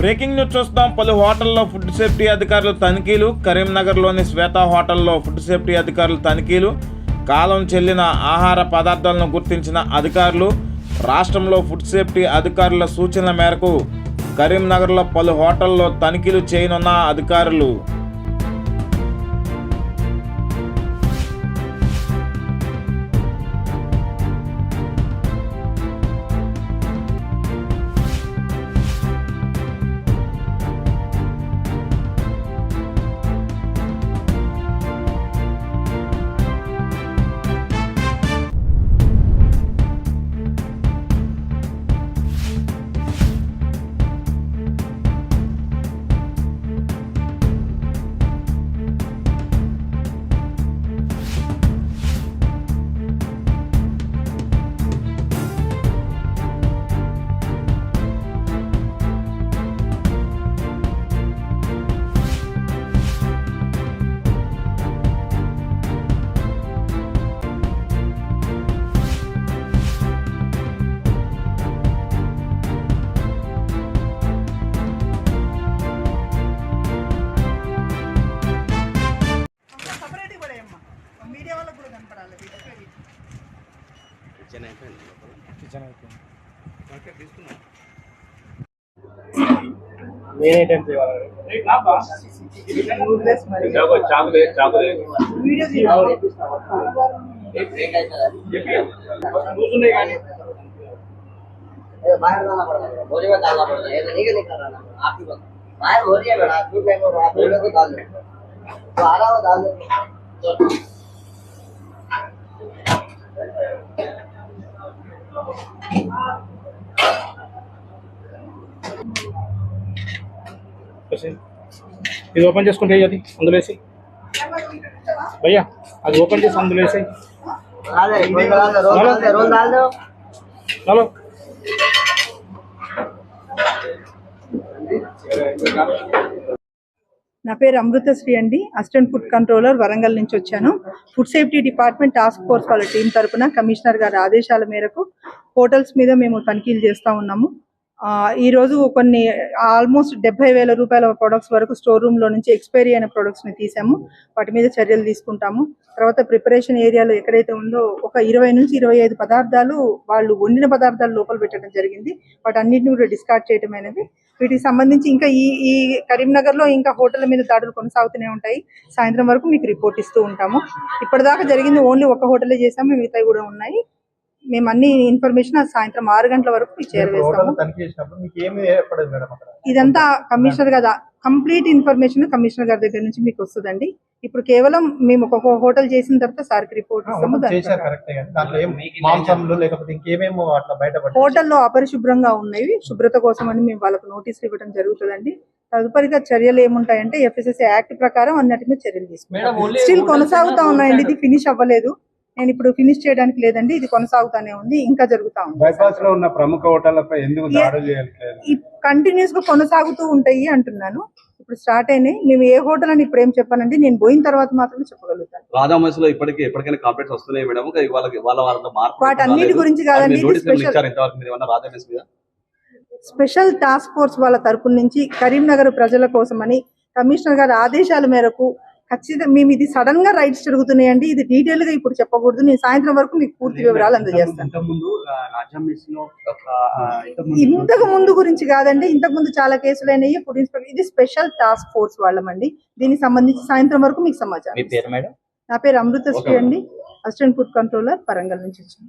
Breaking news చూస్తాం పలు హోటల్లో ఫుడ్ సేఫ్టీ అధికారులు తనిఖీలు. కరీంనగర్లోని శ్వేత హోటల్లో ఫుడ్ సేఫ్టీ అధికారులు తనిఖీలు. కాలం చెల్లిన ఆహార పదార్థాలను గుర్తించిన అధికారులు. రాష్ట్రంలో ఫుడ్ సేఫ్టీ అధికారుల సూచనల మేరకు కరీంనగర్లో పలు హోటల్లో తనిఖీలు చేయనున్న అధికారులు. మెయిన్ ఐటమ్స్ ఇవ్వాలి Ruthless మరి. చాక్లెట్ చాక్లెట్ వీడియో తీయాలి. కూర్చున్నాయి కానీ बाहर जाना पड़ता है बोरी में डालना पड़ता है ये तो नहीं कि नहीं कर रहा आप ही बता बाहर हो रही है बेटा दूध में को आप बोले तो डाल दो तो आ रहा हो डाल दो ఇది ఓపెన్ చేసుకుంటే అది అందులో వేసి. భయ్యా అది ఓపెన్ చేసి అందులో వేసి. Hello Thank you. నా పేరు అమృతశ్రీ అండి. అసిస్టెంట్ ఫుడ్ కంట్రోలర్ వరంగల్ నుంచి వచ్చాను. Food safety department task force వాళ్ళ టీం తరపున కమిషనర్ గారి ఆదేశాల మేరకు హోటల్స్ మీద మేము తనిఖీలు చేస్తూ ఉన్నాము. ఆ, ఈ రోజు కొన్ని ఆల్మోస్ట్ డెబ్బై వేల రూపాయల ప్రొడక్ట్స్ వరకు స్టోర్ రూమ్లో నుంచి ఎక్స్పైరీ అయిన ప్రొడక్ట్స్ని తీసాము. వాటి మీద చర్యలు తీసుకుంటాము. తర్వాత ప్రిపరేషన్ ఏరియాలో ఎక్కడైతే ఉందో ఒక ఇరవై నుంచి ఇరవై ఐదు పదార్థాలు వాళ్ళు వండిన పదార్థాలు లోపల పెట్టడం జరిగింది. వాటి అన్నింటిని కూడా డిస్కార్డ్ చేయడం అనేది వీటికి సంబంధించి ఇంకా ఈ ఈ కరీంనగర్లో ఇంకా హోటల్ మీద దాడులు కొనసాగుతూనే ఉంటాయి. సాయంత్రం వరకు మీకు రిపోర్ట్ ఇస్తూ ఉంటాము. ఇప్పటిదాకా జరిగింది ఓన్లీ ఒక హోటలే చేసాము మిగతాయి కూడా ఉన్నాయి. మేము అన్ని ఇన్ఫర్మేషన్ సాయంత్రం ఆరు గంటల వరకు మీకు చేరవేస్తాము ఇదంతా కమిషనర్ గారు కంప్లీట్ ఇన్ఫర్మేషన్ కమిషనర్ గారి దగ్గర నుంచి మీకు వస్తుందండి. ఇప్పుడు కేవలం మేము ఒక హోటల్ చేసిన తర్వాత సార్కి రిపోర్ట్ ఇస్తాము బయటపడి హోటల్లో అపరిశుభ్రంగా ఉన్నాయి శుభ్రత కోసం అని మేము వాళ్ళకు నోటీసులు ఇవ్వడం జరుగుతుందండి. తదుపరిగా చర్యలు ఏముంటాయంటే ఎఫ్ఎస్ఎస్ యాక్ట్ ప్రకారం అన్నిటి మీద చర్యలు తీసుకుంటాం. స్టిల్ కొనసాగుతా ఉన్నాయండి ఇది ఫినిష్ అవ్వలేదు. నేను ఇప్పుడు ఫినిష్ చేయడానికి లేదండి ఇది కొనసాగుతానే ఉంది ఇంకా జరుగుతా ఉంది. బైపాస్లో ఉన్న ప్రముఖ హోటళ్ళపై ఎందుకు దాడులు చేయట్లేదు? కంటిన్యూస్గా కొనసాగుతూ ఉంటాయి అంటున్నాను. ఇప్పుడు స్టార్ట్ అయినాయి. మేము ఏ హోటల్ అని ఇప్పుడు ఏం చెప్పానండి నేను పోయిన తర్వాత మాత్రమే చెప్పగలుగుతాను. ఇప్పటికి ఎప్పటికైనా కంప్లైంట్స్ వస్తున్నాయి మేడం. ఇంకా వాళ్ళకి వాళ్ళ వాళ్ళ మార్పు వాటన్నిటి రాలేదు. గురించి కాదండి, స్పెషల్ టాస్క్ ఫోర్స్ వాళ్ళ తరపు నుంచి కరీంనగర్ ప్రజల కోసమని కమిషనర్ గారి ఆదేశాల మేరకు ఖచ్చితంగా మేము ఇది సడన్గా రైట్స్ జరుగుతున్నాయండి. ఇది డీటెయిల్గా ఇప్పుడు చెప్పకూడదు. నేను సాయంత్రం వరకు మీకు పూర్తి వివరాలు అందజేస్తాను. ఇంతకు ముందు గురించి కాదండి. ఇంతకు ముందు చాలా కేసులు అయినాయి. ఫుడ్ ఇన్స్పెక్టర్ ఇది స్పెషల్ టాస్క్ ఫోర్స్ వాళ్ళమండి. దీనికి సంబంధించి సాయంత్రం వరకు మీకు సమాచారం మీ పేరు మేడం? నా పేరు అమృతశ్రీ అండి. అసిస్టెంట్ ఫుడ్ కంట్రోలర్ వరంగల్ నుంచి వచ్చాను